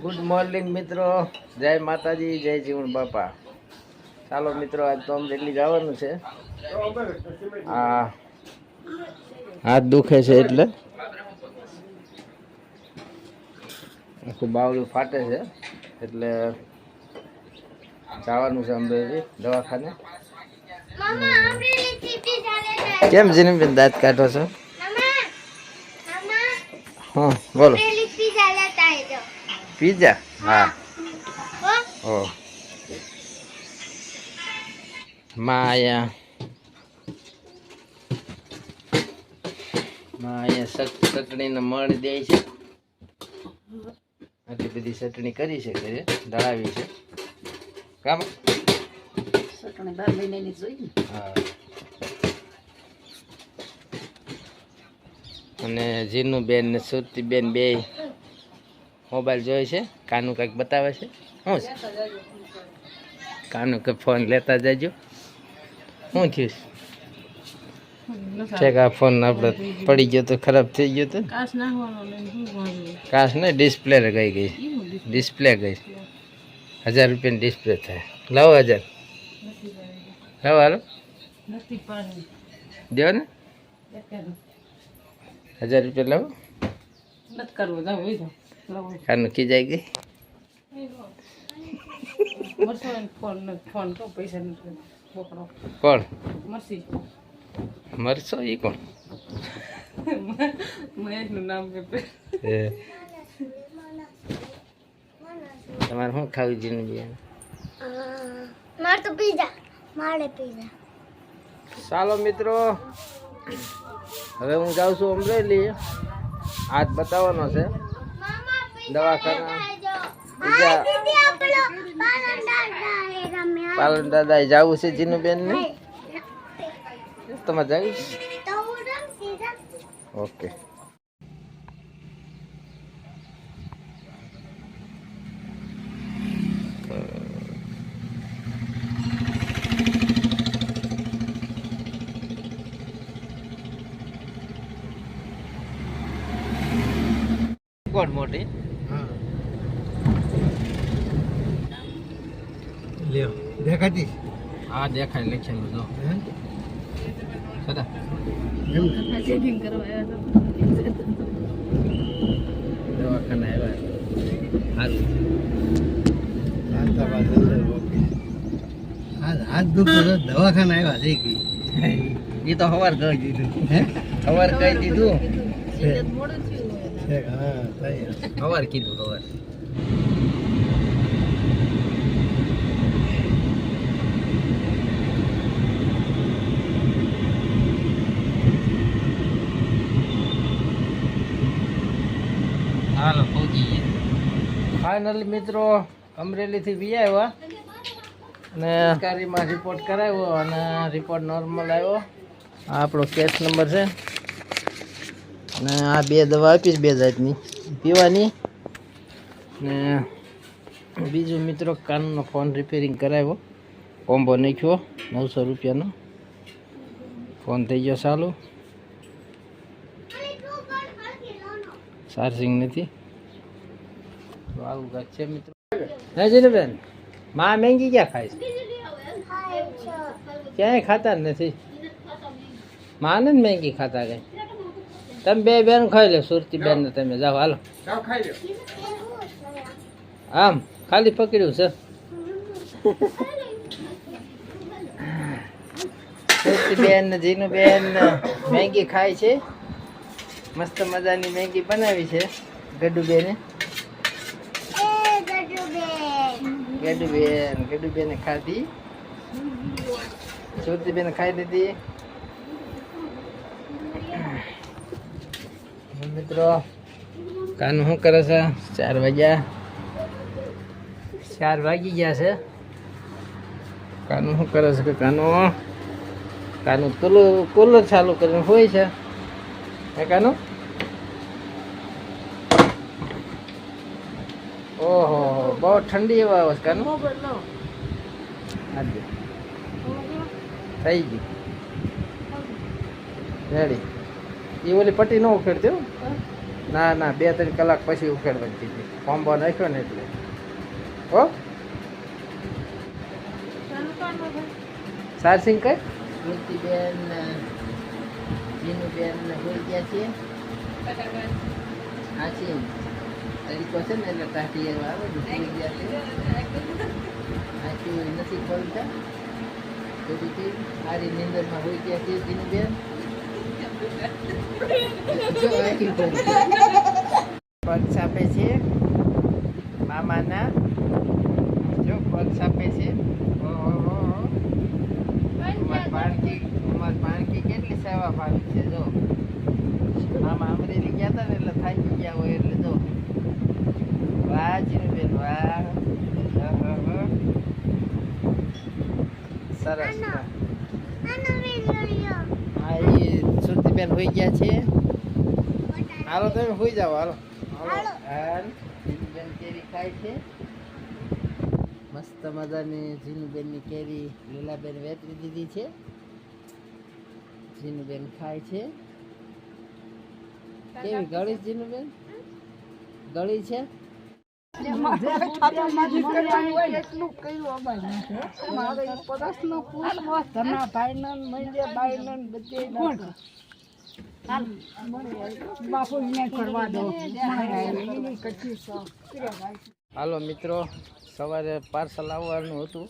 Good morning મિત્રો. જય માતાજી જય જીવન બાપા. ચાલો મિત્રો આજ તો અમરેલી જવાનું છે. આ હાથ દુખે છે એટલે. આખું બાવલું ફાટે છે. એટલે જવાનું છે અમરેલી દવાખાને. કેમ જીનીબેન દાંત કાઢો છો? હા બોલો. પિઝા હા. ઓ માયા. માયા સક ચટણીને મણ દે છે. આટલી બધી ચટણી કરી છે ઘરે દળાવી છે. કામ? હા. અને જીનું બેન ને સુરતી બેન બે મોબાઈલ જોઈએ છે? કાનું કંઈક બતાવે છે? શું છે? કાનું કે ફોન લેતા જજો. શું થયું? છે આ ફોન આપણે પડી ગયો તો ખરાબ થઈ ગયો તો. કાશ ડિસ્પ્લે ગઈ. ગઈ ડિસ્પ્લે? ગઈ. હજાર રૂપિયાની ડિસ્પ્લે થાય. લાવો હજાર. લાવો હાલો. દેવો ને. હજાર રૂપિયા લાવો. કાનું કી જાય ગઈ કોણ મરસો એ કોણ. તમારે શું ખાવું જીનું બેન મારે તો પિઝા મારે પિઝા ચાલો મિત્રો હવે હું જાઉં છું અમરેલી હાથ બતાવવાનો છે દવાખાના. પાલન દાદા જવું છે જીનુબેન ને તમારે જઈશ ઓકે. કોણ મોટી? લ્યો. દેખાતી? હા દેખાય લખેલું જો. દવાખાના આવ્યા. હારું હાથ દુખતો દવાખાના આવ્યા છે કે એ તો સવાર કહી દીધું. હે? હવાર કહી દીધું. હવાર કીધું હવાર હાલો પહોંચી ગયા ફાઇનલી મિત્રો, અમરેલીથી વી આવ્યા. અને સરકારીમાં રિપોર્ટ કરાવ્યો અને રિપોર્ટ નોર્મલ આવ્યો. આ આપણો કેસ નંબર છે. અને આ બે દવા આપીશ બે જાતની. પીવાની. ને બીજું મિત્રો કાનનો ફોન રિપેરિંગ કરાવ્યો. કોમ્બો નાખ્યો, નવસો રૂપિયાનો. ફોન થઈ ગયો ચાલુ. ચાર્જિંગ નથી. તો આવું કાંઈક છે મિત્રો. હે જીનુબેનમાં મેંગી ક્યાં ખાય છે? ક્યાંય ખાતા નથી. માને જ મેંગી ખાતા કઈ. તમે બે બેન ખાઈ લો સુરતી બેન ને તમે. જાઓ હાલો. આમ ખાલી પકડ્યું છે. સુરતી બેન ને જીનું બેન ને મેંગી ખાય છે. મસ્ત મજાની મેંગી બનાવી છે ગડુ બેને ગડુ ગેડુબેને ગડુ બેને ખાધી? જ્યોતિબેન ખાઈ દીધી મિત્રો કાનું શું કરે છે? ચાર વાગ્યા. ચાર વાગી ગયા છે. કાનું શું કરે છે કે કાનું? કાનું કુલર ચાલુ કરીને હોય છે. કાનું ઓહો ઠંડી એવા કાનું? હાજી. થઈ ગઈ રેડી. એ ઓલી પટ્ટી ન ઉખેડતી ના ના બે ત્રણ કલાક પછી ઉખેડવાની હતી કોમ્બો નાખ્યો ને એટલે. હો? સારસિંગ કઈ? મૂર્તિબેન જીનુબેન હોઈ ગયા છીએ હાચી તરીકો છે ને એટલે ટાટી એવા આવે હોઈ ગયા છે. નથી ખોલતા તેથી સારી નિંદરમાં હોઈ ગયા જો આખી ખોલી. પગ છાપે છે, મામાના. જો પગ છાપે છે. અમાર પાણકી કેટલી સેવા ભાવી છે, જો. આમ અમરેલી ગયા હતા ને એટલે થાકી ગયા હોય એટલે જો વાહ જીનુબેન વાહ ઓહો. સરસ. હા એ સુરતીબેન હોઈ ગયા છે. હાલો તમે હોઈ જાઓ હાલો. હાલો. હાલ. જીનુબેન કેરી ખાય છે. મસ્ત મજાની જીનુબેનની કેરી લીલાબેન વેચી દીધી છે. જીનુબેન ખાય છે. કેવી ગળી જીનુબેન? ગળી છે? હાલો મિત્રો, સવારે પાર્સલ આવવાનું હતું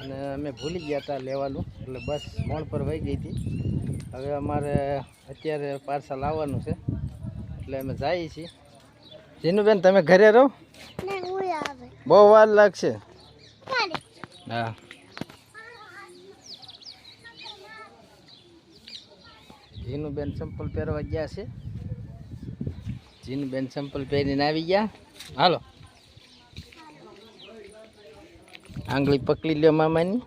અને અમે ભૂલી ગયા હતા લેવાનું, એટલે બસ મોણ પર વહી ગઈ હતી. હવે અમારે અત્યારે પાર્સલ આવવાનું છે, એટલે અમે જઈએ છીએ. જીનુબેન તમે ઘરે રહો? બહુ વાર લાગશે. હા. જીનુબેન ચંપલ પહેરવા ગયા છે. જીનુબેન ચંપલ પહેરીને આવી ગયા. હાલો. આંગળી પકડી લ્યો મામાની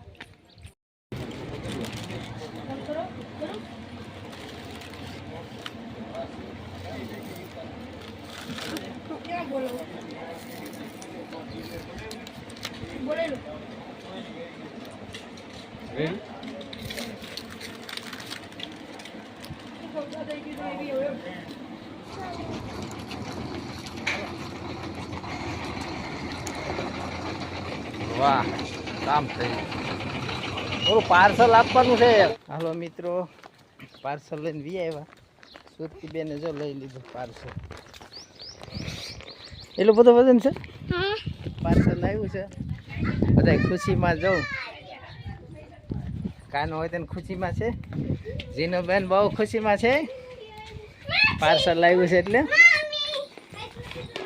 વાહ કામ પાર્સલ આપવાનું છે. હાલો મિત્રો, પાર્સલ લઈને વી આવ્યા સુરતી બેને જો લઈ લીધું પાર્સલ. એટલું બધું વજન છે? પાર્સલ આવ્યું છે. બધા ખુશીમાં જાઉં કાનો હોય તેને ખુશીમાં છે. જીનો બેન બહુ ખુશીમાં છે. પાર્સલ આવ્યું છે એટલે.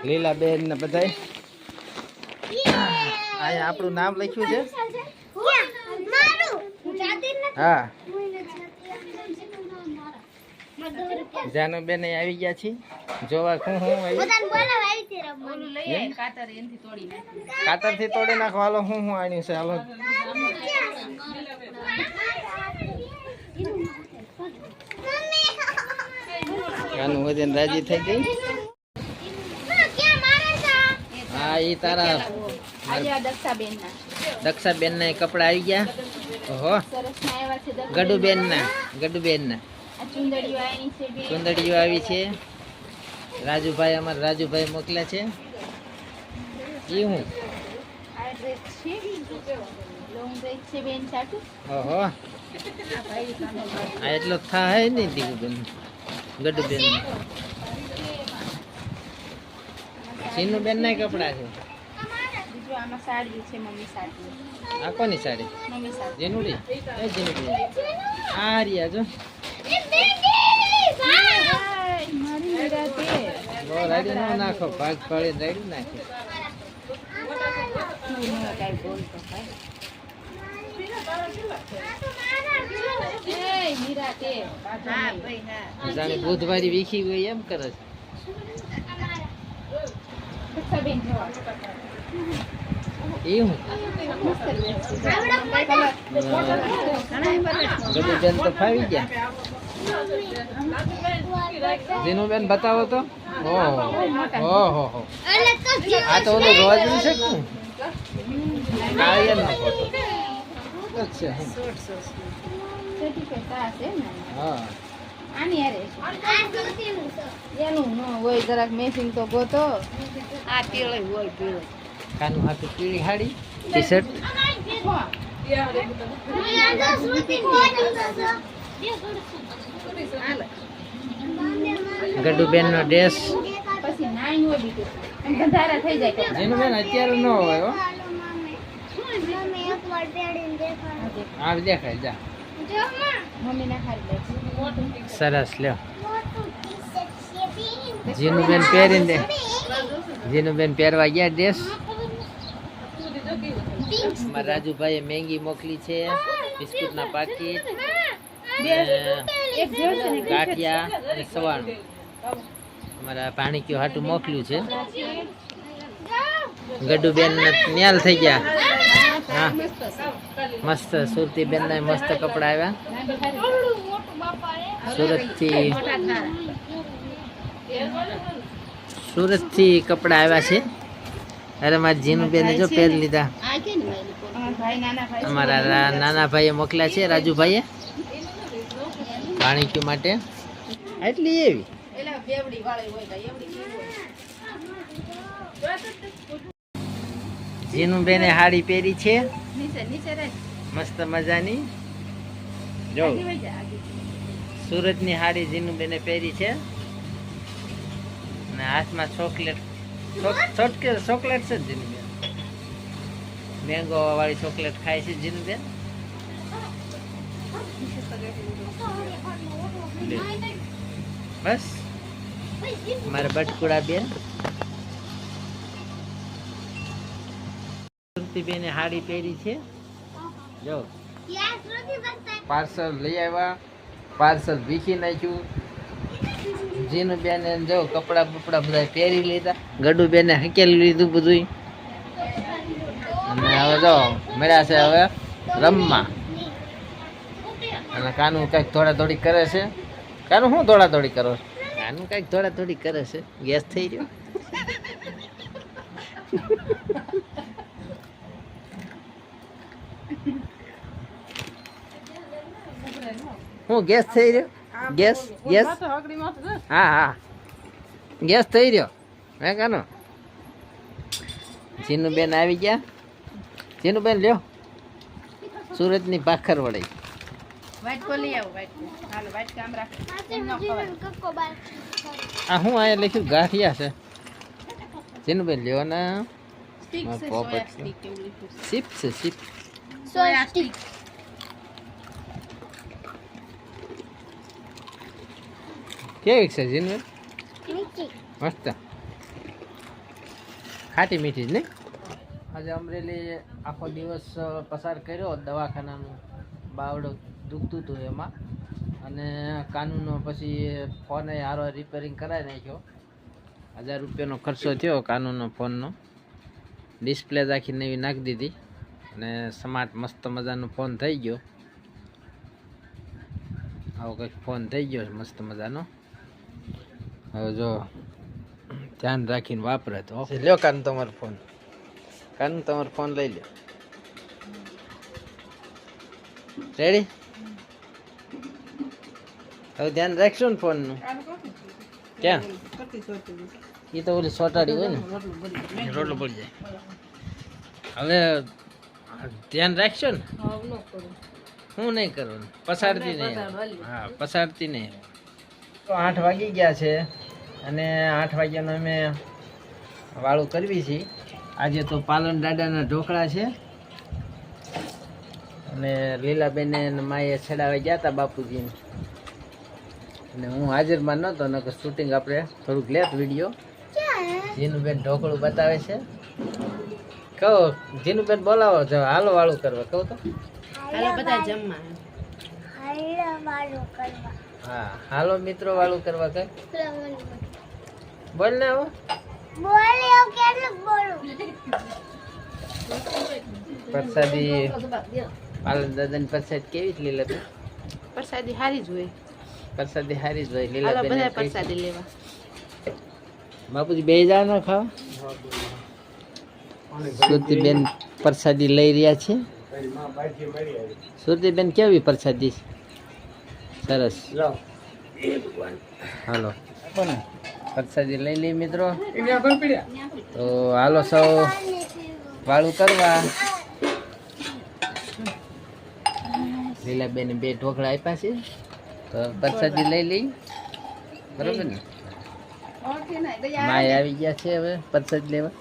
લીલા બેન ને બધા અહીંયા આપણું નામ લખ્યું છે. હા. હું નથી જાતી મારા દો રૂપિયા જાનો બેન અહીં આવી ગયા છીએ જોવા શું બધાને આવી રમવાનું કાતરથી તોડી નાખો. હાલો શું હું આણ્યું છે? હાલો. કાનું વજન રાજી થઈ ગઈ. છે હા એ તારા દક્ષાબેન ના કપડા આવી ગયા. ઓહો. ગડુબેન ના ગડુબેન ના ચુંદડીઓ આવી છે. રાજુભાઈ, અમારા રાજુભાઈ મોકલ્યા છે. એ હું? ઓહો. આ એટલો થાય નહીં દીકુબેન ગડુબેન સીનુબેન ના કપડા છે. આ કોની સાડી? જેનુડી? એ જેનુડી? આ રિયા જો. બહુ રાડી ન નાખો ભાગ પાડી રાડી નાખે જાણે બુધવારી વીખી ગઈ એમ કરે છે. એ હું બેન તો ફાવી ગયા. જીનુબેન બતાવો તો. ઓહો ઓહો હો તો આ તો ઓલું રોજ છે કાળિયાનો ફોટો અચ્છા હા આની હારે આ સુધીનું છે. એનું ન હોય જરાક મેસિંગ તો ગોતો. આ પીળો હોય પીળે કાનું હાથું પીળી હાડી ટી શર્ટ ગડુબેન નો ડ્રેસ અત્યારે ન હોય હો. દેખાય જા. જો માં, મમ્મી ના ખાલી લે. સરસ લ્યો. મોટું પહેરીને જીનું બેન પહેરીને દે. જીનું બેન પહેરવા ગયા ડ્રેસ. મારા રાજુભાઈએ મેંગી મોકલી છે બિસ્કુટના પાકીટ ગાંઠિયા અને સવાણું. અમારા પાણીક્યો હાટું મોકલ્યું છે. ગડુબેન ન્યાલ થઈ ગયા. હા. મસ્ત સુરતી બેન મસ્ત કપડા આવ્યા. સુરતથી સુરતથી કપડા આવ્યા છે. અરે મારા જીનું બેન જો પહેરી લીધા. અમારા નાના ભાઈએ મોકલ્યા છે રાજુભાઈએ. પાણીક્યું માટે? એટલી એવી. એલા બેવડી વાળી હોય તો એવડી હોય. જીનું બેને હાડી પહેરી છે. નીચે નીચે રહે મસ્ત મજાની. જો. સુરતની હાડી જીનું બેને પહેરી છે. અને હાથમાં ચોકલેટ ચોટકે ચોકલેટ છે જીનું બેન. મેંગો વાળી ચોકલેટ ખાય છે જીનુબેન. બસ. મારા બટકુડા બેન બેને હાડી પહેરી છે. જો. પાર્સલ લઈ આવ્યા. પાર્સલ વીખી નાખ્યું. બેન જો કપડાં બપડા બધા પહેરી લીધા. ગડુબેને હકેલી લીધું બધું અને હવે જો મળ્યા છે હવે રમવા. અને કાનું કંઈક થોડા થોડી કરે છે. કાનું શું થોડા થોડી કરો છો? કાનું કંઈક થોડા થોડી કરે છે. ગેસ થઈ રહ્યો હું ગેસ થઈ રહ્યો? Gas gas? હા હા. ગેસ થઈ રહ્યો. હે કાનો? જીનું બેન આવી ગયા? જીનું બેન લ્યો સુરતની વળી બાર આ હું અહીંયા લખ્યું? ગાંઠિયા છે. જેનું બેન લ્યો ને. સીપ છે સીપ કેવી છે જીનું મસ્ત. ખાટી મીઠી જ નહીં? આજે અમરેલી આખો દિવસ પસાર કર્યો દવાખાનાનું. બાવડું દુખતું હતું એમાં. અને કાનૂનો પછી ફોન હારો રિપેરિંગ કરાવી નાખ્યો. હજાર રૂપિયાનો ખર્ચો થયો કાનૂનો ફોનનો. ડિસ્પ્લે જ નવી નાખી દીધી. અને સ્માર્ટ મસ્ત મજાનો ફોન થઈ ગયો. આવો કંઈક ફોન થઈ ગયો મસ્ત મજાનો. હવે જો ધ્યાન રાખીને વાપરે તો. લ્યો કાન તમારો ફોન. કાન તમારો ફોન લઈ લો. રેડી હવે ધ્યાન રાખશો ને ફોનનું? ક્યાં? એ તો ઓલી સોટાડી હોય ને. રોટલો પડી જાય. હવે ધ્યાન રાખશો ને? હું નહીં કરું પસારતી નહીં હા પસારતી નહીં તો આઠ વાગી ગયા છે અને આઠ વાગ્યાનો અમે વાળું કરવી છીએ આજે તો પાલન દાદાના ઢોકળા છે. અને લીલાબેને અને માએ છેડાવી ગયા હતા બાપુજીને. અને હું હાજરમાં નહોતો નકર શૂટિંગ આપણે થોડુંક લેત વીડિયો જીનુબેન ઢોકળું બતાવે છે. કહો જીનુબેન બોલાવો જો હાલો વાળું કરવા. કહો તો. હાલો બધા જમવા. હાલો મારું કરવા. હા હાલો મિત્રો વાળું કરવા કઈ. બોલ ને હવે. બોલ્યો કેટલું બોલું? પ્રસાદી દાદાની પ્રસાદ કેવી છે લીલાબેન? પ્રસાદી હારી જ હોય. પ્રસાદી હારી જ હોય લીલા લીલાબેન પ્રસાદી લેવા. બાપુજી બે જા ના ખાવા? સુરતીબેન પ્રસાદી લઈ રહ્યા છે. સુરતીબેન કેવી પ્રસાદી? છે સરસ હાલો. પ્રસાદી લઈ લઈ મિત્રો. તો હાલો સૌ વાળું કરવા. લીલાબેન બે ઢોકળા આપ્યા છે. તો પ્રસાદી લઈ લઈ. બરોબર ને? માય આવી ગયા છે હવે. પરસાદ લેવા.